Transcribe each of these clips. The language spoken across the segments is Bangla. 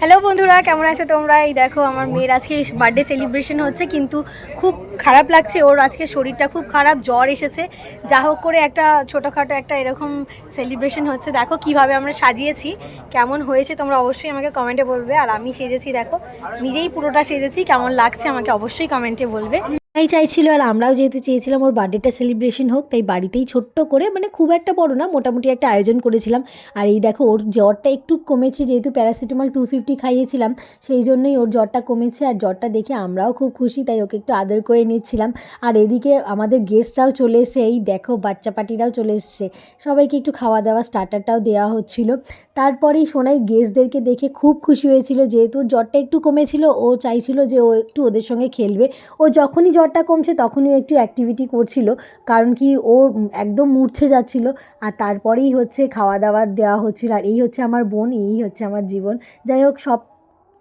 হ্যালো বন্ধুরা, কেমন আছো তোমরা? এই দেখো, আমার মেয়ের আজকে বার্থডে সেলিব্রেশন হচ্ছে, কিন্তু খুব খারাপ লাগছে। ওর আজকে শরীরটা খুব খারাপ, জ্বর এসেছে। যা হোক করে একটা ছোটোখাটো একটা এরকম সেলিব্রেশন হচ্ছে। দেখো কীভাবে আমরা সাজিয়েছি, কেমন হয়েছে, তোমরা অবশ্যই আমাকে কমেন্টে বলবে। আর আমি সেজেছি, দেখো, নিজেই পুরোটা সেজেছি। কেমন লাগছে আমাকে অবশ্যই কমেন্টে বলবে। তাই চাইছিল আর আমরাও যেহেতু চেয়েছিলাম ওর বার্থডেটা সেলিব্রেশন হোক, তাই বাড়িতেই ছোট্ট করে মানে খুব একটা বড় না, মোটামুটি একটা আয়োজন করেছিলাম। আর এই দেখো, ওর জ্বরটা একটু কমেছে, যেহেতু প্যারাসিটামল টু ফিফটি খাইয়েছিলাম, সেই জন্যই ওর জ্বরটা কমেছে। আর জ্বরটা দেখে আমরাও খুব খুশি, তাই ওকে একটু আদর করে নিচ্ছিলাম। আর এদিকে আমাদের গেস্টরাও চলে এসে এই দেখো, বাচ্চা পাটিরাও চলে এসছে। সবাইকে একটু খাওয়া দাওয়া স্টার্টারটাও দেওয়া হচ্ছিল। তারপরেই সোনাই গেস্টদেরকে দেখে খুব খুশি হয়েছিল, যেহেতু জ্বরটা একটু কমেছিল, ও চাইছিল যে ও একটু ওদের সঙ্গে খেলবে। ও যখনই জ্বরটা কমছে তখনই একটু অ্যাক্টিভিটি করছিল। কারণ কি ও একদম মূর্ছে যাচ্ছিল আর তারপরেই হচ্ছে খাওয়া দাওয়ার দেওয়া হচ্ছিল। আর এই হচ্ছে আমার বোন, এই হচ্ছে আমার জীবন। যাই হোক, সব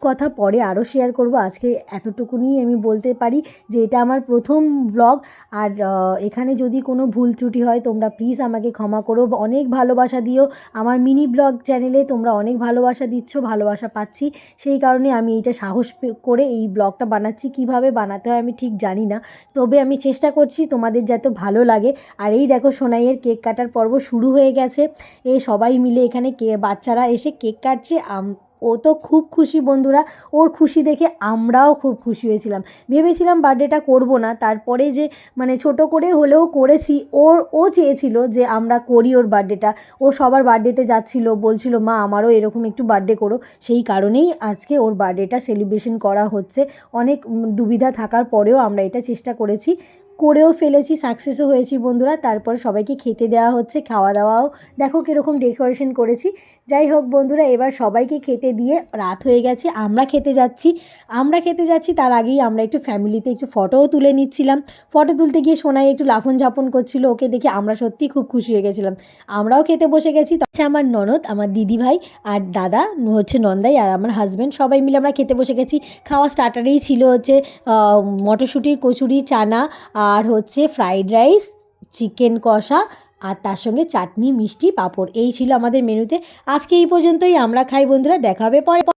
কথা পরে আরও শেয়ার করব। আজকে এতটুকুনি আমি বলতে পারি যে, এটা আমার প্রথম ব্লগ আর এখানে যদি কোনো ভুল ত্রুটি হয়, তোমরা প্লিজ আমাকে ক্ষমা করো। অনেক ভালোবাসা দিও আমার মিনি ব্লগ চ্যানেলে তোমরা অনেক ভালোবাসা দিচ্ছ, ভালোবাসা পাচ্ছি। সেই কারণে আমি এইটা সাহস করে এই ব্লগটা বানাচ্ছি। কীভাবে বানাতে হয় আমি ঠিক জানি না। তবে আমি চেষ্টা করছি তোমাদের যাতে ভালো লাগে। আর এই দেখো সোনাইয়ের কেক কাটার পর্ব শুরু হয়ে গেছে। এ সবাই মিলে এখানে কে, বাচ্চারা এসে কেক কাটছে। ও তো খুব খুশি বন্ধুরা। ওর খুশি দেখে আমরাও খুব খুশি হয়েছিলাম। ভেবেছিলাম বার্থডেটা করব না। তারপরে যে মানে ছোট করে হলেও করেছি, ওর, ও চেয়েছিল যে আমরা করি ওর বার্থডেটা। ও সবার বার্থডেতে যাচ্ছিল, বলছিল, মা, আমারও এরকম একটু বার্থডে করো। সেই কারণেই আজকে ওর বার্থডেটা সেলিব্রেশন করা হচ্ছে। অনেক দুবিধা থাকার পরেও আমরা এটা চেষ্টা করেছি। করেও ফেলেছি সাকসেসও হয়েছি বন্ধুরা। তারপর সবাইকে খেতে দেওয়া হচ্ছে, খাওয়া দাওয়াও। দেখো কীরকম ডেকোরেশন করেছি। যাই হোক বন্ধুরা, এবার সবাইকে খেতে দিয়ে রাত হয়ে গেছে। আমরা খেতে যাচ্ছি। আমরা খেতে যাচ্ছি, তার আগেই আমরা একটু ফ্যামিলিতে একটু ফটোও তুলে নিচ্ছিলাম। ফটো তুলতে গিয়ে সোনাই একটু লাফন ঝাপন করছিল, ওকে দেখে আমরা সত্যিই খুব খুশি হয়ে গেছিলাম। আমরাও খেতে বসে গেছি। হচ্ছে আমার ননদ, আমার দিদি ভাই আর দাদা, হচ্ছে নন্দাই আর আমার হাজব্যান্ড সবাই মিলে আমরা খেতে বসে গেছি। খাওয়া স্টার্টারেই ছিল হচ্ছে মটরশুঁটির কচুরি, চানা আর হচ্ছে ফ্রাইড রাইস চিকেন কষা আর তার সঙ্গে চাটনি, মিষ্টি, পাঁপড়। এই ছিল আমাদের মেনুতে। আজকে এই পর্যন্তই। আমরা খাই বন্ধুরা। দেখা হবে পরে।